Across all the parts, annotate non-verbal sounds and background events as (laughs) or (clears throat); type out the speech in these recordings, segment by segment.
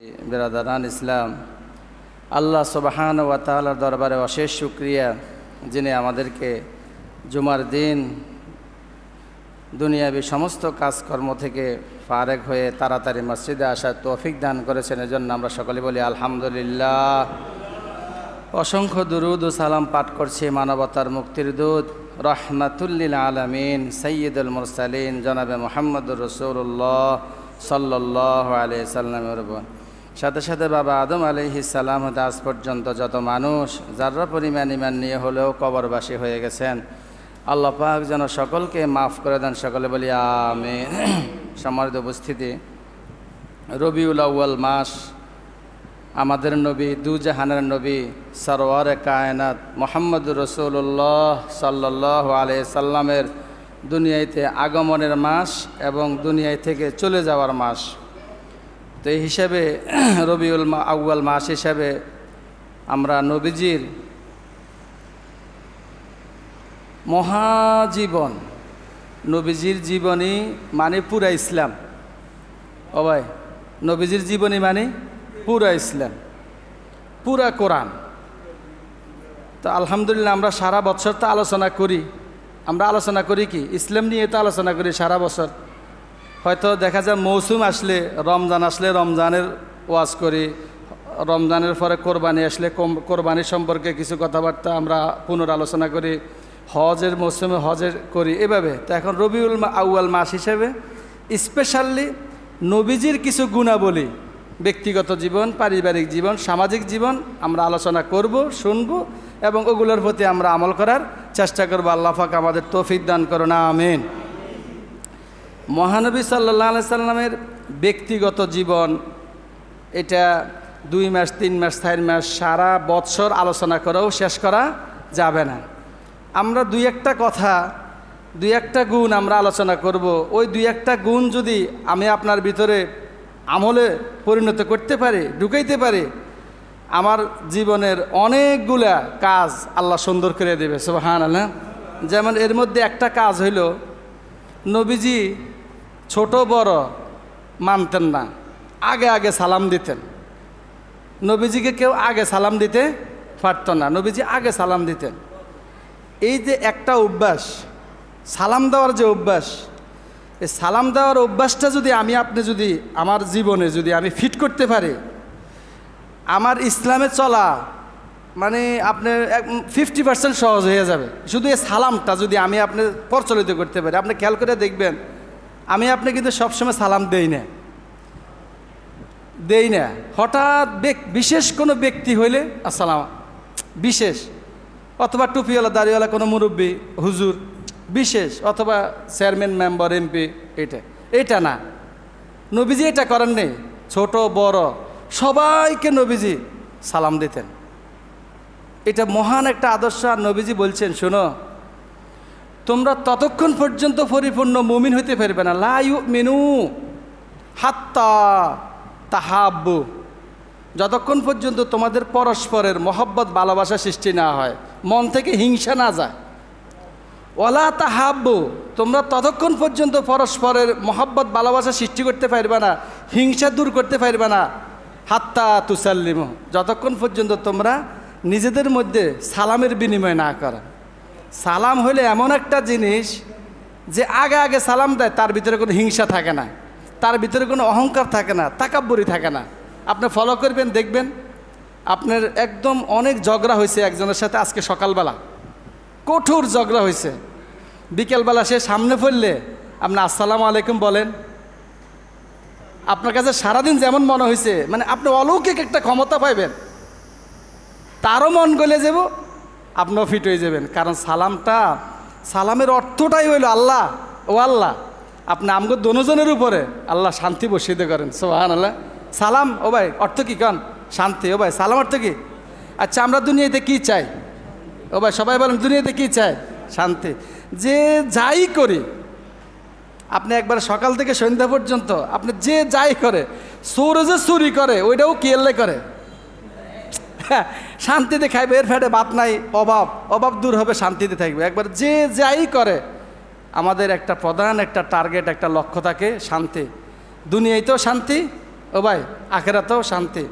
বেরাদারান ইসলাম। আল্লাহ সুবাহান ওয়া তাআলার দরবারে অশেষ শুক্রিয়া, যিনি আমাদেরকে জুমার দিন দুনিয়াবি সমস্ত কাজকর্ম থেকে ফারেক হয়ে তাড়াতাড়ি মসজিদে আসার তৌফিক দান করেছেন, এজন্য আমরা সকলে বলি আলহামদুলিল্লাহ। অসংখ্য দুরুদ ও সালাম পাঠ করছি মানবতার মুক্তির দূত রহমাতুল্লিল আলমিন সৈয়দুল মুরসালিন, জনাবে মোহাম্মদুর রসুল্লাহ সাল্লাহ আলি সাল্লামের উপর। সাথে সাথে বাবা আদম আলিহি সালাম হতে আজ পর্যন্ত যত মানুষ, যারা পরিমাণ ইমান নিয়ে হলেও কবরবাসী হয়ে গেছেন। আল্লাহ পাক যেন সকলকে মাফ করে দেন, সকলে বলি আমি (clears throat) সম্মানিত উপস্থিতি, রবিউল আউ্য়াল মাস, আমাদের নবী, দু জাহানের নবী, সরওয়ার কায়নাত মোহাম্মদ রসুল্লাহ সাল্লাহ আলিয়া সাল্লামের দুনিয়াতে আগমনের মাস এবং দুনিয়ায় থেকে চলে যাওয়ার মাস। তো এই হিসাবে (clears throat) রবিউল মা আউ্য়াল মাস হিসাবে আমরা নবীজির মহাজীবন, নবীজির জীবনী মানে পুরা ইসলাম। ভাই, নবীজির জীবনী মানে পুরা ইসলাম, পুরা কোরআন। তো আলহামদুলিল্লাহ আমরা সারা বছর তো আলোচনা করি। আমরা আলোচনা করি কি? ইসলাম নিয়ে তো আলোচনা করি সারা বছর। হয়তো দেখা যায় মৌসুম আসলে, রমজান আসলে রমজানের ওয়াজ করি, রমজানের পরে কোরবানি আসলে কোরবানি সম্পর্কে কিছু কথাবার্তা আমরা পুনরালোচনা করি, হজের মৌসুমে হজের করি এভাবে। তো এখন রবিউল আউয়াল মাস হিসেবে স্পেশালি নবীজির কিছু গুণাবলী, ব্যক্তিগত জীবন, পারিবারিক জীবন, সামাজিক জীবন আমরা আলোচনা করব, শুনব এবং ওগুলোর প্রতি আমরা আমল করার চেষ্টা করব। আল্লাহ পাক আমাদের তৌফিক দান করো না আমিন। মহানবী সাল্লাহ সাল্লামের ব্যক্তিগত জীবন, এটা দুই মাস, তিন মাস, চার মাস, সারা বৎসর আলোচনা করেও শেষ করা যাবে না। আমরা দুই একটা কথা, দুই একটা গুণ আমরা আলোচনা করব। ওই দুই একটা গুণ যদি আমি আপনার ভিতরে আমলে পরিণত করতে পারি, ঢুকাইতে পারি, আমার জীবনের অনেকগুলা কাজ আল্লাহ সুন্দর করে দেবে সুবাহান আল্লাহ যেমন এর মধ্যে একটা কাজ হইল, নবীজি ছোট বড় মানতেন না। আগে আগে সালাম দিতেন। নবীজিকে কেউ আগে সালাম দিতে পারত না। নবীজি আগে সালাম দিতেন। এই যে একটা অভ্যাস, সালাম দেওয়ার যে অভ্যাস, এই সালাম দেওয়ার অভ্যাসটা যদি আমি আপনি যদি আমার জীবনে যদি আমি ফিট করতে পারি, আমার ইসলামে চলা মানে আপনার ফিফটি পার্সেন্ট সহজ হয়ে যাবে। শুধু এই সালামটা যদি আমি আপনি প্রচলিত করতে পারি, আপনি খেয়াল করে দেখবেন আমি আপনি কিন্তু সবসময় সালাম দেই না। দেই না। হঠাৎ বিশেষ কোনো ব্যক্তি হইলে, আসসালাম, বিশেষ। অথবা টুপিওয়ালা, দাড়িওয়ালা, কোনো মুরব্বী, হুজুর, বিশেষ। অথবা চেয়ারম্যান, মেম্বার, এমপি, এটা। এটা না। নবীজি এটা করেন নেই। ছোট, বড়, সবাইকে নবীজি সালাম দিতেন। এটা মহান একটা আদর্শ, আর নবীজি বলছেন, শোনো তোমরা ততক্ষণ পর্যন্ত পরিপূর্ণ মুমিন হইতে পারবে না। লাইউ মেনু হাত্তা তাহাব্বু। যতক্ষণ পর্যন্ত তোমাদের পরস্পরের মহব্বত, ভালোবাসা সৃষ্টি না হয়, মন থেকে হিংসা না যায়। ওলা তাহাব্বু। তোমরা ততক্ষণ পর্যন্ত পরস্পরের মহব্বত, ভালোবাসা সৃষ্টি করতে পারবে না, হিংসা দূর করতে পারবে না। হাত্তা তুসাল্লিম। যতক্ষণ পর্যন্ত তোমরা নিজেদের মধ্যে সালামের বিনিময় না করা। সালাম হলে এমন একটা জিনিস যে আগে আগে সালাম দেয়, তার ভিতরে কোনো হিংসা থাকে না। তার ভিতরে কোনো অহংকার থাকে না, তাকাব্বরি থাকে না। আপনি ফলো করবেন, দেখবেন আপনার একদম অনেক ঝগড়া হয়েছে একজনের সাথে আজকে সকালবেলা। কঠোর ঝগড়া হয়েছে। বিকেলবেলা সে সামনে পড়লে আপনি আসসালামু আলাইকুম বলেন। আপনার কাছে সারাদিন যেমন মনে হয়েছে মানে আপনি অলৌকিক একটা ক্ষমতা পাইবেন। তারও মন গলে যাব আপনিও ফিট হয়ে যাবেন। কারণ সালামটা, সালামের অর্থটাই হইল আল্লাহ। ও আল্লাহ, আপনি আমগো দনোজনের উপরে আল্লাহ শান্তি বসিয়ে করেন। সোহান আল্লাহ সালাম, ও ভাই, অর্থ কী কন? শান্তি, ও ভাই, সালাম অর্থ কি? আচ্ছা আমরা দুনিয়াতে কি চাই? ও ভাই, সবাই বলেন, দুনিয়াতে কি চাই? শান্তি। যে যাই করি, আপনি একবার সকাল থেকে সন্ধ্যা পর্যন্ত, আপনি যে যাই করে যে চুরি করে, ওইটাও কেয়ারলে করে? শান্তিতে খাইবে, এর ফ্যাটে বাত নাই, অভাব। অভাব দূর হবে, শান্তিতে থাকবে। একবার যে যাই করে, আমাদের একটা প্রধান একটা টার্গেট একটা লক্ষ্য থাকে, শান্তি। দুনিয়াতেও শান্তি, ও ভাই, আখেরাতেও শান্তি।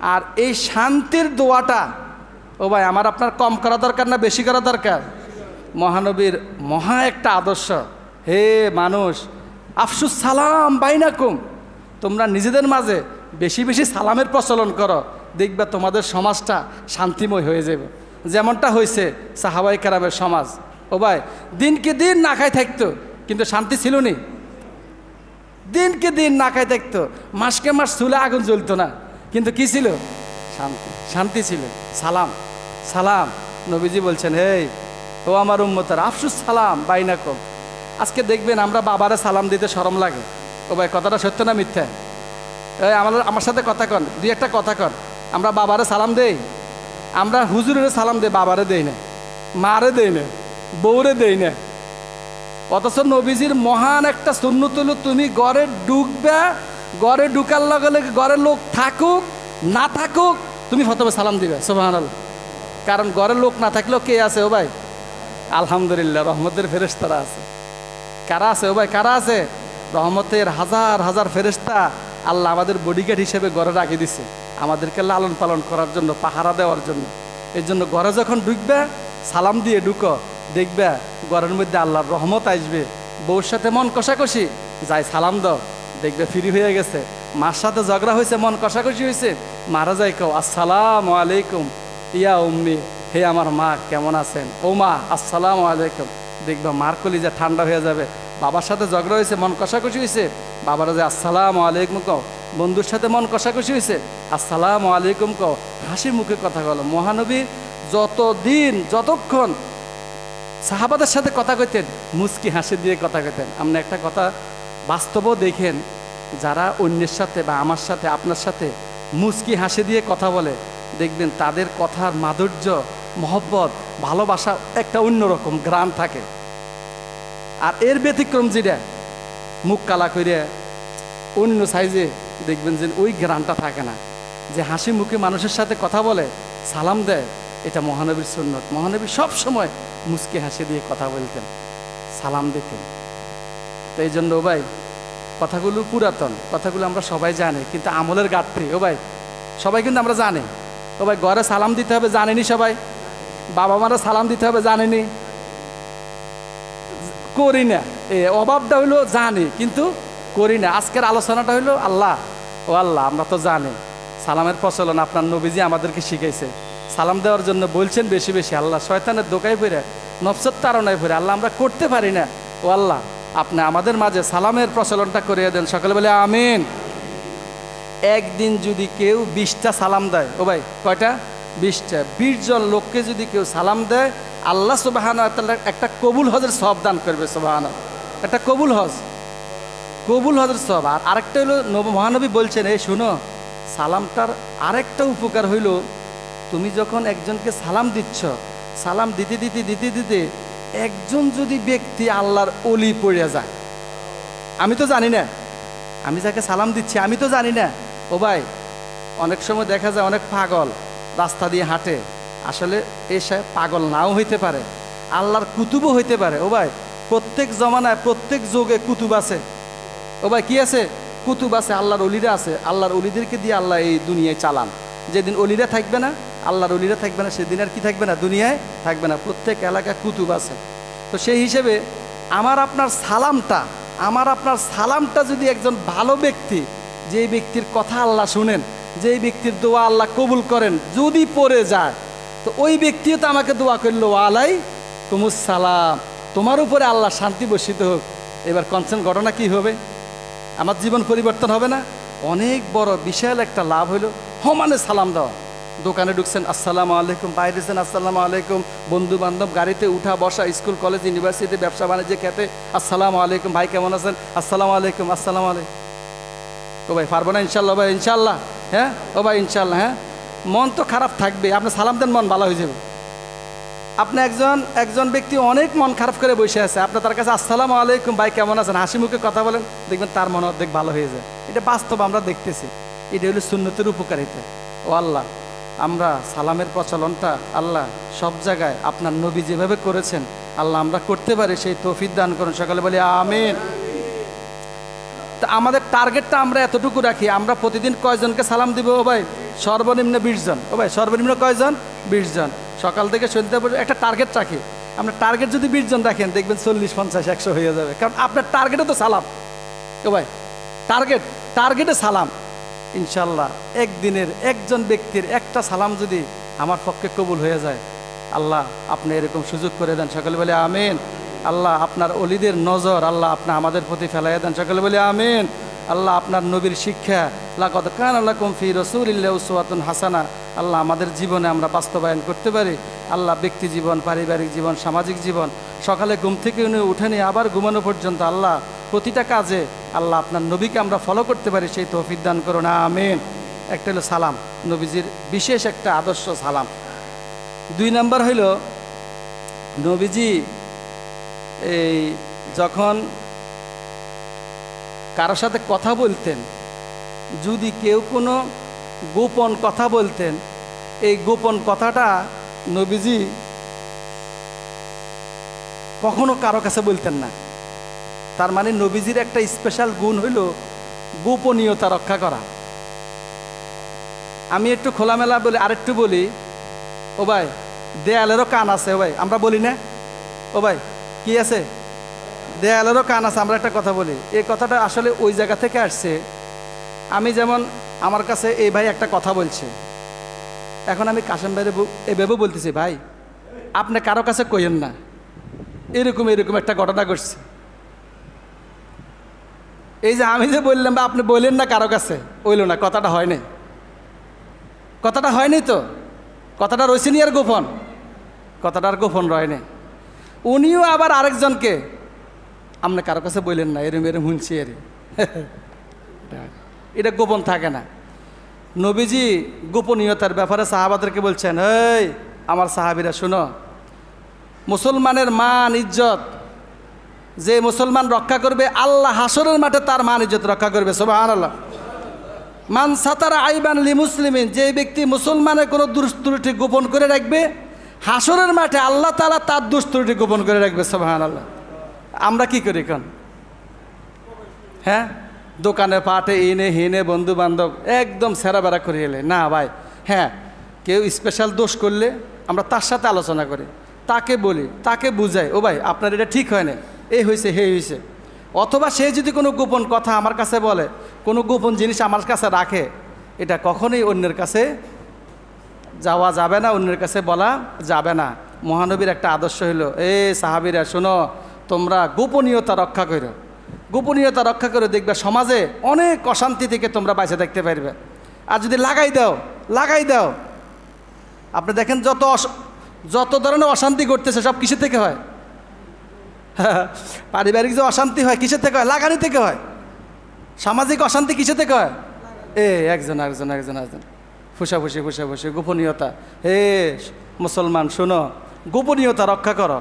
আর এই শান্তির দোয়াটা, ও ভাই, আমার আপনার কম করা দরকার না বেশি করা দরকার? মহানবীর মহা একটা আদর্শ। হে মানুষ, আফসুস সালাম বাইনাকুম। তোমরা নিজেদের মাঝে বেশি বেশি সালামের প্রচলন করো। দেখবে তোমাদের সমাজটা শান্তিময় হয়ে যাবে। যেমনটা হয়েছে সাহাবাই কারামের সমাজ। ও ভাই, দিনকে দিন না খাই থাকতো, কিন্তু শান্তি ছিল নি দিনকে দিন না খাই থাকতো, মাসকে মাস চুলে আগুন জ্বলতো না। কিন্তু কি ছিল? শান্তি শান্তি ছিল। সালাম সালাম। নবীজি বলছেন, হেই, ও আমার উম্মতার, আফসুস সালাম, বাইনাকম। আজকে দেখবেন আমরা বাবারে সালাম দিতে সরম লাগে। ও ভাই, কথাটা সত্য না মিথ্যা? আমার আমার সাথে কথা কন, দুই একটা কথা কন। আমরা বাবারে সালাম দেই। আমরা হুজুরের সালাম দেই, বাবারে দেই না। মারে দেই না, বউরে দেই না। অথচ নবীজির মহান একটা সুন্নত হলো, তুমি ঘরে ঢুকবে, ঘরে ঢুকার লগে লগে ঘরের লোক থাকুক, না থাকুক, তুমি ফতবে সালাম দিবে সোহান কারণ ঘরের লোক না থাকলেও কে আছে ও ভাই? আলহামদুলিল্লাহ, রহমতের ফেরেশতারা আছে। কারা আছে ও ভাই? কারা আছে? রহমতের হাজার হাজার ফেরেশতা আল্লাহ আমাদের বডিগার্ড হিসেবে ঘরে রাখি দিছে। আমাদেরকে লালন পালন করার জন্য, পাহারা দেওয়ার জন্য। এই জন্য ঘরে যখন ঢুকবে, সালাম দিয়ে ঢুকো, দেখবে ঘরের মধ্যে আল্লাহর রহমত আসবে। বউর সাথে মন কষাকষি, যাই সালাম দাও, দেখবে ফ্রি হয়ে গেছে। মার সাথে ঝগড়া হয়েছে, মন কষাকষি হয়েছে, মারা যাই কও আসসালাম আলাইকুম। ইয়া উম্মি, হে আমার মা, কেমন আছেন? ও মা, আসসালাম আলাইকুম। দেখবে মার কলি যে ঠান্ডা হয়ে যাবে। বাবার সাথে ঝগড়া হয়েছে, মন কষাকষি হয়েছে, বাবারা যে আসসালাম আলাইকুম কও, বন্ধুর সাথে মন কষাকষি হয়েছে আসসালাম আলাইকুম কও। হাসি মুখে কথা বলো মহানবী যতদিন, যতক্ষণ সাহাবাদের সাথে কথা কইতেন মুস্কি হাসি দিয়ে কথা কইতেন। আপনি একটা কথা বাস্তবও দেখেন, যারা অন্যের সাথে বা আমার সাথে, আপনার সাথে মুস্কি হাসি দিয়ে কথা বলে, দেখবেন তাদের কথার মাধুর্য, মহব্বত, ভালোবাসা একটা অন্যরকম গ্রাম থাকে। আর এর ব্যতিক্রম যেটা, মুখ কালা করে অন্য সাইজে দেখবেন যে ওই গ্রামটা থাকে না। যে হাসি মুখে মানুষের সাথে কথা বলে, সালাম দেয়, এটা মহানবীর সুন্নত। মহানবী সব সময় মুচকে হাসি দিয়ে কথা বলতেন, সালাম দিতেন। তো এই জন্য ও ভাই, কথাগুলো পুরাতন, কথাগুলো আমরা সবাই জানি, কিন্তু আমলের ঘাটতি ও ভাই, সবাই কিন্তু আমরা জানি। ও ভাই, ঘরে সালাম দিতে হবে জানেনি সবাই? বাবা মারা সালাম দিতে হবে জানেনি? করি না। এ, অভাবটা হইল জানি, কিন্তু করি না। আজকের আলোচনাটা হইল আল্লাহ। ও আল্লাহ, আমরা তো জানি। সালামের প্রচলন আপনার নবীজি আমাদেরকে শিখাইছে। সালাম দেওয়ার জন্য বলছেন বেশি বেশি, আল্লাহ শয়তানের দোকায় ফিরে নফসত তারণায় ফিরে আল্লাহ আমরা করতে পারি না। ও আল্লাহ, আপনি আমাদের মাঝে সালামের প্রচলনটা করিয়ে দেন, সকালে বলে আমিন। একদিন যদি কেউ বিশটা সালাম দেয়, ও ভাই, কয়টা? বিশটা। বিশ জন লোককে যদি কেউ সালাম দেয়, আল্লাহ সুবাহান একটা কবুল হজের সব দান করবে সুবাহান একটা কবুল হজ। কবুল হজের সব আর আরেকটা হলো নব- মহানবী বলছেন, এই শুনো সালামটার আরেকটা উপকার হইল, তুমি যখন একজনকে সালাম দিচ্ছ, সালাম দিতে দিতে দিতে দিতে একজন যদি ব্যক্তি আল্লাহর অলি পড়ে যায়, আমি তো জানি না, আমি যাকে সালাম দিচ্ছি, আমি তো জানি না, ও ভাই, অনেক সময় দেখা যায় অনেক পাগল, রাস্তা দিয়ে হাঁটে, আসলে এসে পাগল নাও হইতে পারে, আল্লাহর কুতুবও হইতে পারে, ও ভাই, প্রত্যেক জমানায়, প্রত্যেক যোগে কুতুব আছে, ও ভাই, কি আছে? কুতুব আছে, আল্লাহর অলিরা আছে, আল্লাহর অলিদেরকে দিয়ে আল্লাহ এই দুনিয়ায় চালান। যেদিন অলিরা থাকবে না, আল্লাহর অলিরা থাকবে না, সেদিন আর কি থাকবে না? দুনিয়ায় থাকবে না, প্রত্যেক এলাকায় কুতুব আছে। তো সেই হিসেবে আমার আপনার সালামটা, আমার আপনার সালামটা যদি একজন ভালো ব্যক্তি যে ব্যক্তির কথা আল্লাহ শুনেন, যেই ব্যক্তির দোয়া আল্লাহ কবুল করেন, যদি পড়ে যায়, তো ওই ব্যক্তিও তো আমাকে দোয়া করল আলাই কুমুস সালাম। তোমার উপরে আল্লাহ শান্তি বর্ষিত হোক। এবার কনসেন ঘটনা কি হবে? আমার জীবন পরিবর্তন হবে না। অনেক বড়, বিশাল একটা লাভ হইল। সমানে সালাম দেওয়া দোকানে ঢুকছেন, আসসালামু আলাইকুম। বাইরেছেন আসসালামু আলাইকুম। বন্ধু বান্ধব গাড়িতে উঠা, বসা, স্কুল, কলেজ, ইউনিভার্সিটি, ব্যবসা, বাণিজ্য, খেতে, আসসালামু আলাইকুম, ভাই কেমন আছেন? আসসালামু আলাইকুম আসসালামু আলাইকুম। ও ভাই, পারব না ইনশাল্লাহ ভাই ইনশাল্লাহ হ্যাঁ? ও ভাই ইনশাল্লাহ হ্যাঁ? মন তো খারাপ থাকবে, আপনি সালাম দেন, মন ভালো হয়ে যাবে। আপনি একজন একজন ব্যক্তি অনেক মন খারাপ করে বসে আছে। আপনি তার কাছে, আসসালামু আলাইকুম ভাই, কেমন আছেন? হাসি মুখে কথা বলেন, দেখবেন তার মন অর্ধেক ভালো হয়ে যায়। এটা বাস্তব আমরা দেখতেছি। এটা হলো সুন্নতের উপকারিতা। ও আল্লাহ, আমরা সালামের প্রচলনটা আল্লাহ সব জায়গায় আপনার নবী যেভাবে করেছেন, আল্লাহ আমরা করতে পারি, সেই তৌফিক দান করুন। সকালে বলি, আমিন। তা আমাদের টার্গেটটা আমরা এতটুকু রাখি, আমরা প্রতিদিন কয়জনকে সালাম দিব? ও ভাই, সর্বনিম্ন বিশ জন। ও ভাই, সর্বনিম্ন কয়জন? বিশ জন। সকাল থেকে সন্ধ্যা পর্যন্ত একটা টার্গেট রাখি। আপনার টার্গেট যদি বিশ জন রাখেন, দেখবেন চল্লিশ, পঞ্চাশ, একশো হয়ে যাবে। কারণ আপনার টার্গেটে তো সালাম। ও ভাই টার্গেট টার্গেটে সালাম। ইনশাল্লাহ, একদিনের একজন ব্যক্তির একটা সালাম যদি আমার পক্ষে কবুল হয়ে যায়, আল্লাহ আপনি এরকম সুযোগ করে দেন। সকলে বলে আমিন। আল্লাহ আপনার অলিদের নজর, আল্লাহ আপনি আমাদের প্রতি ফেলাই দেন। সকলে বলে আমিন। আল্লাহ আপনার নবীর শিক্ষা লাকত কান আল্লাহ কমফি রসুলিল্লাহ উসওয়াতুন হাসানা। আল্লাহ আমাদের জীবনে আমরা বাস্তবায়ন করতে পারি। আল্লাহ ব্যক্তি জীবন, পারিবারিক জীবন, সামাজিক জীবন, সকালে ঘুম থেকে উনি উঠে নিয়ে আবার ঘুমানো পর্যন্ত আল্লাহ প্রতিটা কাজে আল্লাহ আপনার নবীকে আমরা ফলো করতে পারি, সেই তৌফিক দান করুন, আমিন। একটা হলো সালাম, নবীজির বিশেষ একটা আদর্শ সালাম। দুই নাম্বার হইল নবীজি এই যখন কারোর সাথে কথা বলতেন, যদি কেউ কোনো গোপন কথা বলতেন, এই গোপন কথাটা নবীজি কখনো কারও কাছে বলতেন না। তার মানে নবীজির একটা স্পেশাল গুণ হইল গোপনীয়তা রক্ষা করা। আমি একটু খোলামেলা বলি আরেকটু বলি, ও ভাই, দেয়ালেরও কান আছে ও ভাই, আমরা বলি না? ও ভাই, কি আছে? দেয়ালেরও কান আছে, আমরা একটা কথা বলি। এই কথাটা আসলে ওই জায়গা থেকে আসছে। আমি যেমন আমার কাছে এই ভাই একটা কথা বলছে। এখন আমি কাশেম ভাইরে ব- এভাবে বলতেছি, ভাই, আপনি কারও কাছে কইেন না। এরকম এরকম একটা ঘটনা ঘটছে। এই যে আমি যে বললাম বা আপনি বললেন না কারও কাছে। ওইল না, কথাটা হয়নি। কথাটা হয়নি তো। কথাটা রয়েছে নি আর গোপন। কথাটা আর গোপন রয়নি উনিও আবার আরেকজনকে আপনি কারও কাছে বললেন না, এরম এরম শুনছি এর এটা গোপন থাকে না। নবীজি গোপনীয়তার ব্যাপারে সাহাবাদেরকে বলছেন, এই, আমার সাহাবিরা, শুনো। মুসলমানের মান ইজ্জত, যে মুসলমান রক্ষা করবে, আল্লাহ হাসরের মাঠে তার মান ইজ্জত রক্ষা করবে সোবাহ আল্লাহ মান সাতারা আইবান লি মুসলিমিন, যে ব্যক্তি মুসলমানের কোনো দুস্তুরুটি গোপন করে রাখবে, হাসরের মাঠে আল্লাহ তালা তার দুস্তুরুটি গোপন করে রাখবে সোবাহান আল্লাহ আমরা কি করি এখন? হ্যাঁ? দোকানে পাটে ইনে হিনে বন্ধু বান্ধব একদম সেরা বেড়া করে এলে। না ভাই হ্যাঁ কেউ স্পেশাল দোষ করলে আমরা তার সাথে আলোচনা করি। তাকে বলি, তাকে বুঝাই, ও ভাই, আপনার এটা ঠিক হয় না এই হয়েছে হে হয়েছে অথবা সে যদি কোনো গোপন কথা আমার কাছে বলে, কোনো গোপন জিনিস আমার কাছে রাখে, এটা কখনোই অন্যের কাছে যাওয়া যাবে না, অন্যের কাছে বলা যাবে না। মহানবীর একটা আদর্শ হইল, এ সাহাবিরা, শোনো তোমরা গোপনীয়তা রক্ষা করো। গোপনীয়তা রক্ষা করে দেখবে সমাজে অনেক অশান্তি থেকে তোমরা বাইসে দেখতে পারবে। আর যদি লাগাই দাও লাগাই দাও, আপনি দেখেন যত যত ধরনের অশান্তি ঘটতেছে, সব কিসের থেকে হয়? (laughs) পারিবারিক যে অশান্তি হয়, কিসের থেকে হয়? লাগানি থেকে হয়। সামাজিক অশান্তি কিসের থেকে হয়? এ, একজন একজন একজন একজন ফুসাফুসি ফুসাফুসি গোপনীয়তা। হে, মুসলমান, শোনো, গোপনীয়তা রক্ষা করো।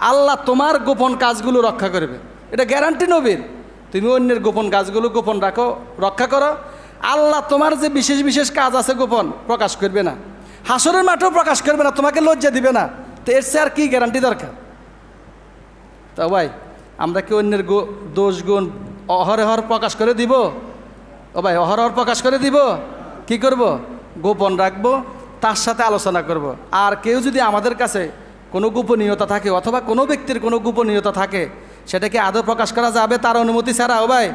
আল্লাহ তোমার গোপন কাজগুলো রক্ষা করবে। এটা গ্যারান্টি নবীর। তুমি অন্যের গোপন কাজগুলো গোপন রাখো, রক্ষা করো। আল্লাহ তোমার যে বিশেষ বিশেষ কাজ আছে গোপন, প্রকাশ করবে না। হাসরের মাঠেও প্রকাশ করবে না, তোমাকে লজ্জা দিবে না। তো এর চেয়ে আর কি গ্যারান্টি দরকার? তা ভাই, আমরা কি অন্যের গো দোষ গুণ অহরহর প্রকাশ করে দিব? ও ভাই, অহরহর প্রকাশ করে দিব? কি করব? গোপন রাখব, তার সাথে আলোচনা করব। আর কেউ যদি আমাদের কাছে কোনো গোপনীয়তা থাকে অথবা কোনো ব্যক্তির কোনো গোপনীয়তা থাকে, সেটাকে আদৌ প্রকাশ করা যাবে তার অনুমতি ছাড়া? ও ভাই,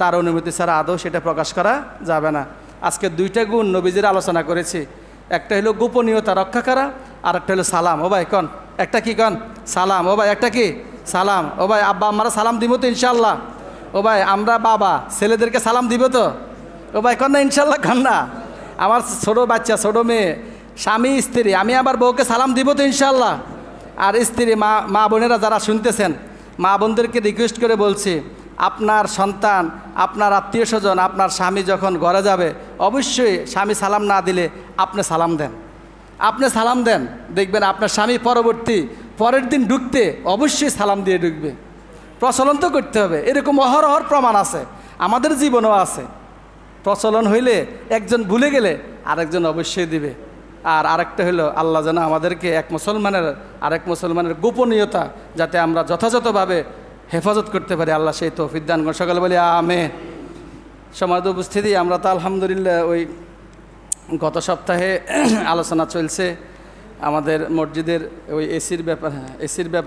তার অনুমতি ছাড়া আদৌ সেটা প্রকাশ করা যাবে না। আজকে দুইটা গুণ নবীজির আলোচনা করেছি। একটা হলো গোপনীয়তা রক্ষা করা আর একটা হলো সালাম। ও ভাই, কন। একটা কি কন? সালাম। ও ভাই, একটা কি? সালাম। ও ভাই, আব্বা আমরা সালাম দিব তো ইনশাল্লাহ ও ভাই, আমরা বাবা, ছেলেদেরকে সালাম দিব তো? ও ভাই, কন না ইনশাল্লাহ কন না? আমার ছোটো বাচ্চা, ছোটো মেয়ে স্বামী, স্ত্রী। আমি আবার বউকে সালাম দিব তো ইনশাল্লাহ আর স্ত্রী, মা মা বোনেরা যারা শুনতেছেন, মা বোনদেরকে রিকোয়েস্ট করে বলছি, আপনার সন্তান, আপনার আত্মীয় স্বজন, আপনার স্বামী যখন ঘরে যাবে, অবশ্যই স্বামী সালাম না দিলে আপনি সালাম দেন। আপনি সালাম দেন, দেখবেন আপনার স্বামী পরবর্তী, পরের দিন ঢুকতে অবশ্যই সালাম দিয়ে ঢুকবে। প্রচলন তো করতে হবে, এরকম অহরহর প্রমাণ আছে, আমাদের জীবনও আছে। প্রচলন হইলে একজন ভুলে গেলে আরেকজন অবশ্যই দিবে। আর আরেকটা হলো আল্লাহ যেন আমাদেরকে এক মুসলমানের, আরেক মুসলমানের গোপনীয়তা যাতে আমরা যথাযথভাবে হেফাজত করতে পারি আল্লাহ সেই তৌফিক দান। সকালে বলি আমে সমাজ উপস্থিতি, আমরা তো আলহামদুলিল্লাহ ওই গত সপ্তাহে (clears throat) আলোচনা চলছে আমাদের মসজিদের ওই এসির ব্যাপার এসির ব্যাপার